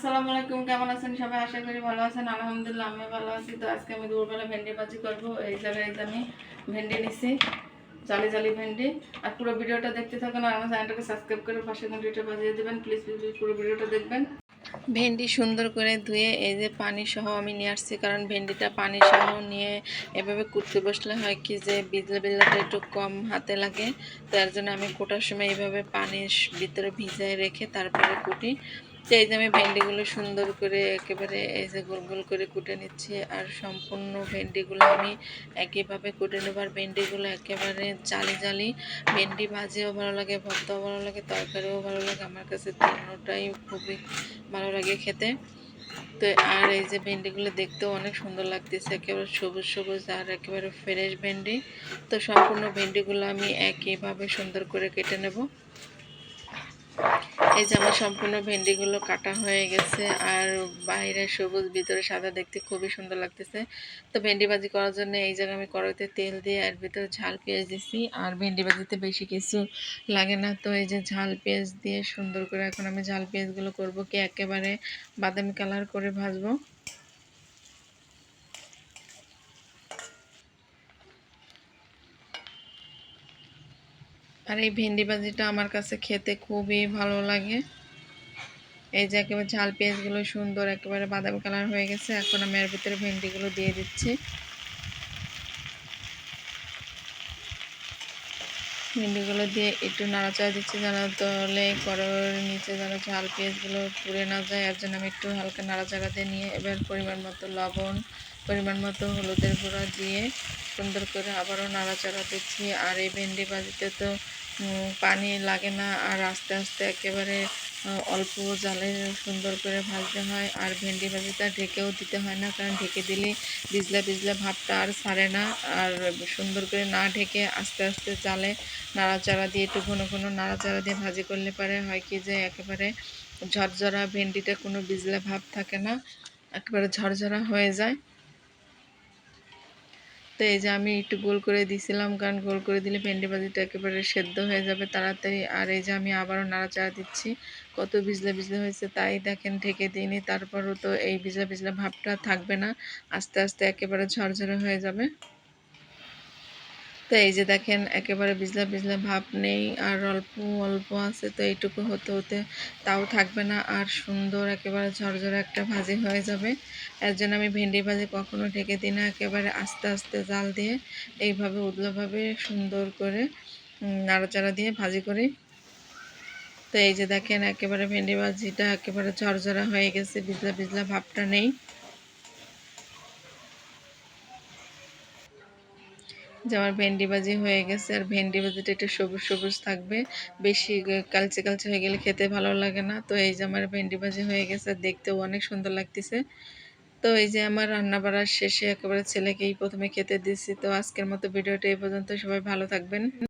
আসসালামু আলাইকুম, কেমন আছেন সবাই? আশা করি ভালো আছেন, আলহামদুলিল্লাহ আমি ভালো আছি। তো আজকে আমি দুপুরবেলা ভেন্ডি ভাজি করব। এই জায়গায় আমি ভেন্ডি নিছি, জালি জালি ভেন্ডি। আর পুরো ভিডিওটা দেখতে থাকুন আর আমার চ্যানেলটাকে সাবস্ক্রাইব করে পাশে ঘন্টিটা বাজিয়ে দেবেন। প্লিজ প্লিজ পুরো ভিডিওটা দেখবেন। ভেন্ডি সুন্দর করে ধুয়ে এই যে পানি সহ আমি নিয়ে আসছি, কারণ ভেন্ডিটা পানি সহ নিয়ে এভাবে কুটতে বসলে হয় কি যে বিজলে বিজলাটা একটু কম হাতে লাগে। তার জন্য আমি কোটার সময় এইভাবে পানির ভিতরে ভিজায় রেখে তারপরে কুটি তো এই যে আমি ভেন্ডিগুলো সুন্দর করে একেবারে এই যে গোল গোল করে কুটে নিচ্ছি। আর সম্পূর্ণ ভেন্ডিগুলো আমি একইভাবে কুটে নেব। আর ভেন্ডিগুলো একেবারে জালি জালি। ভেন্ডি ভাজিও ভালো লাগে, ভর্তাও ভালো লাগে, তরকারিও ভালো লাগে। আমার কাছে তিনোটাই খুবই ভালো লাগে খেতে। তো আর এই যে ভেন্ডিগুলো দেখতেও অনেক সুন্দর লাগতেছে। একেবারে সবুজ সবুজ আর একেবারে ফ্রেশ ভেন্ডি। তো সম্পূর্ণ ভেন্ডিগুলো আমি একইভাবে সুন্দর করে কেটে নেব। এই যে আমার সম্পূর্ণ ভেন্ডিগুলো কাটা হয়ে গেছে আর বাইরে সবুজ, ভিতরে সাদা দেখতে খুবই সুন্দর লাগতেছে। তো ভেন্ডি ভাজি করার জন্য এই জায়গায় আমি কড়াইতে তেল দিয়ে আর ভিতরে ঝাল পেঁয়াজ দিছি। আর ভেন্ডি ভাজিতে বেশি কিছু লাগে না। তো এই যে ঝাল পেঁয়াজ দিয়ে সুন্দর করে এখন আমি ঝাল পেঁয়াজগুলো করব কি একেবারে বাদামি কালার করে ভাজবো। আর এই ভেন্ডি ভাজিটা আমার কাছে খেতে খুবই ভালো লাগে। এই যে একেবারে ঝাল পেঁয়াজগুলো সুন্দর একেবারে বাদামি কালার হয়ে গেছে, এখন আমি এর ভিতরে ভেন্ডিগুলো দিয়ে দিচ্ছি। ভেন্ডিগুলো দিয়ে একটু নাড়াচাড়া দিচ্ছি যেন তলে কড়ার নিচে যেন ঝাল পেঁয়াজগুলো পুড়ে না যায়। এর জন্য আমি একটু হালকা নাড়াচাড়া দিয়ে নিয়ে এবার পরিমাণ মতো লবণ, পরিমাণ মতো হলুদের গুঁড়া দিয়ে সুন্দর করে আবারও নাড়াচাড়া দিচ্ছি। আর এই ভেন্ডি ভাজিতে তো পানি লাগে না। আর আস্তে আস্তে একেবারে অল্প জালে সুন্দর করে ভাজতে হয়। আর ভেন্ডি ভাজিটা ঢেকেও দিতে হয় না, কারণ ঢেকে দিলে বিজলা বিজলা ভাবটা আর ছাড়ে না। আর সুন্দর করে না ঢেকে আস্তে আস্তে জালে নাড়াচাড়া দিয়ে, একটু ঘন ঘন নাড়াচাড়া দিয়ে ভাজি করলে পারে হয় কি যে একেবারে ঝরঝরা ভেন্ডিটা কোনো বিজলা ভাব থাকে না, একেবারে ঝরঝরা হয়ে যায়। তো এই যে আমি একটু গোল করে দিছিলাম, কারণ গোল করে দিলে ভেন্ডি ভাজিটা একেবারে সেদ্ধ হয়ে যাবে তাড়াতাড়ি। আর এই যে আমি আবারও নাড়াচাড়া দিচ্ছি, কত বিজলা বিজলা হয়েছে তাই দেখেন ঢেকে দিইনি। তারপরও তো এই বিজলা বিজলা ভাবটা থাকবে না, আস্তে আস্তে একেবারে ঝরঝরে হয়ে যাবে। তো এই যে দেখেন, একেবারে বিজলা বিজলা ভাব নেই, আর অল্প অল্প আছে, তো এইটুকু হতে হতে তাও থাকবে না, আর সুন্দর একেবারে ঝরঝরে একটা ভাজি হয়ে যাবে। এর জন্য আমি ভেন্ডি ভাজি কখনো ঢেকে দিই না, একেবারে আস্তে আস্তে জাল দিয়ে এইভাবে উদলোভাবে সুন্দর করে নাড়াচাড়া দিয়ে ভাজি করি। তো এই যে দেখেন, একেবারে ভেন্ডি ভাজিটা একেবারে ঝরঝরা হয়ে গেছে, বিজলা বিজলা ভাবটা নেই। যে আমার ভেন্ডি ভাজি হয়ে গেছে, আর ভেন্ডি ভাজিটা একটু সবুজ সবুজ থাকবে। বেশি কালচে কালচে হয়ে গেলে খেতে ভালো লাগে না। তো এই যে আমার ভেন্ডি ভাজি হয়ে গেছে, আর দেখতেও অনেক সুন্দর লাগতেছে। তো এই যে আমার রান্না বাড়ার শেষে একেবারে ছেলেকেই প্রথমে খেতে দিচ্ছি তো আজকের মতো ভিডিওটা এই পর্যন্ত। সবাই ভালো থাকবেন।